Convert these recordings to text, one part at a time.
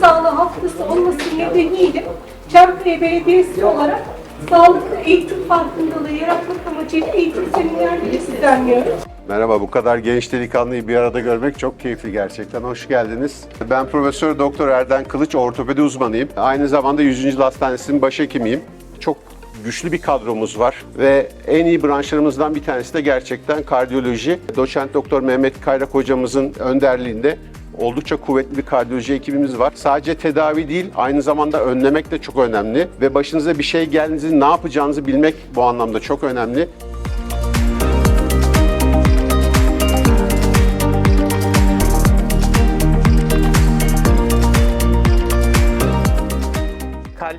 sağlığı haftası olması nedeniyle Çankaya Belediyesi olarak sağlıklı eğitim farkındalığı yaratmak amacıyla eğitim seminerleri düzenliyoruz. Merhaba, bu kadar genç delikanlıyı bir arada görmek çok keyifli gerçekten. Hoş geldiniz. Ben Profesör Doktor Erden Kılıç, ortopedi uzmanıyım. Aynı zamanda 100. Yıl Hastanesi'nin başhekimiyim. Çok güçlü bir kadromuz var ve en iyi branşlarımızdan bir tanesi de gerçekten kardiyoloji. Doçent Doktor Mehmet Kayrak hocamızın önderliğinde oldukça kuvvetli bir kardiyoloji ekibimiz var. Sadece tedavi değil, aynı zamanda önlemek de çok önemli ve başınıza bir şey geldiğinizde ne yapacağınızı bilmek bu anlamda çok önemli.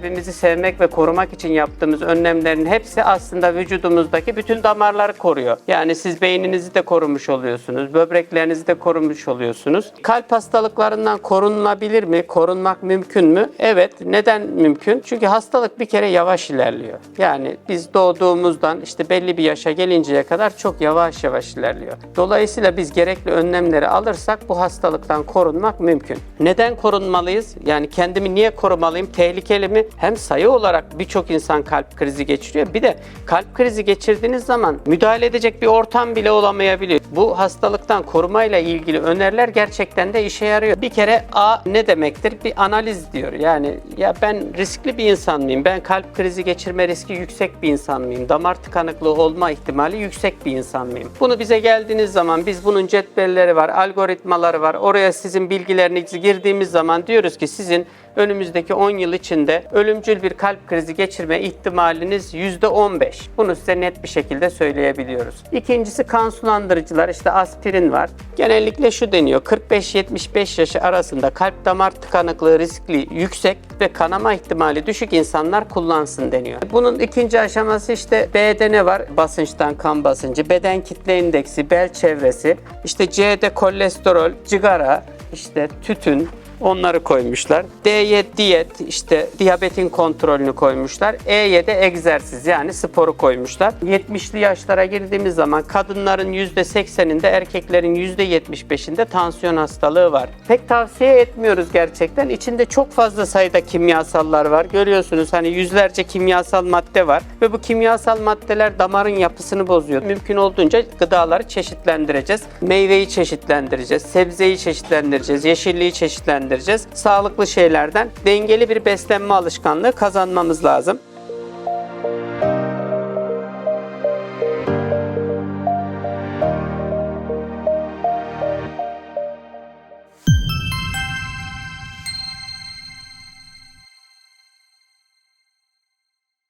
Kalbimizi sevmek ve korumak için yaptığımız önlemlerin hepsi aslında vücudumuzdaki bütün damarları koruyor. Yani siz beyninizi de korumuş oluyorsunuz, böbreklerinizi de korumuş oluyorsunuz. Kalp hastalıklarından korunulabilir mi? Korunmak mümkün mü? Evet. Neden mümkün? Çünkü hastalık bir kere yavaş ilerliyor. Yani biz doğduğumuzdan işte belli bir yaşa gelinceye kadar çok yavaş yavaş ilerliyor. Dolayısıyla biz gerekli önlemleri alırsak bu hastalıktan korunmak mümkün. Neden korunmalıyız? Yani kendimi niye korumalıyım? Tehlikeli mi? Hem sayı olarak birçok insan kalp krizi geçiriyor. Bir de kalp krizi geçirdiğiniz zaman müdahale edecek bir ortam bile olamayabiliyor. Bu hastalıktan korumayla ilgili öneriler gerçekten de işe yarıyor. Bir kere A ne demektir? Bir analiz diyor. Yani ya ben riskli bir insan mıyım? Ben kalp krizi geçirme riski yüksek bir insan mıyım? Damar tıkanıklığı olma ihtimali yüksek bir insan mıyım? Bunu bize geldiğiniz zaman biz bunun cetvelleri var, algoritmaları var. Oraya sizin bilgilerinizi girdiğimiz zaman diyoruz ki sizin önümüzdeki 10 yıl içinde ölümcül bir kalp krizi geçirme ihtimaliniz %15. Bunu size net bir şekilde söyleyebiliyoruz. İkincisi kan sulandırıcılar işte aspirin var. Genellikle şu deniyor 45-75 yaşı arasında kalp damar tıkanıklığı riskli yüksek ve kanama ihtimali düşük insanlar kullansın deniyor. Bunun ikinci aşaması işte B'de ne var? Basınçtan kan basıncı, beden kitle indeksi, bel çevresi, işte C'de kolesterol, cigara, işte tütün, Onları koymuşlar. D'ye diyet, işte diyabetin kontrolünü koymuşlar. E'ye de egzersiz yani sporu koymuşlar. 70'li yaşlara girdiğimiz zaman kadınların %80'inde, erkeklerin %75'inde tansiyon hastalığı var. Pek tavsiye etmiyoruz gerçekten. İçinde çok fazla sayıda kimyasallar var. Görüyorsunuz hani yüzlerce kimyasal madde var ve bu kimyasal maddeler damarın yapısını bozuyor. Mümkün olduğunca gıdaları çeşitlendireceğiz. Meyveyi çeşitlendireceğiz, sebzeyi çeşitlendireceğiz, yeşilliği çeşitlendireceğiz. Sağlıklı şeylerden dengeli bir beslenme alışkanlığı kazanmamız lazım.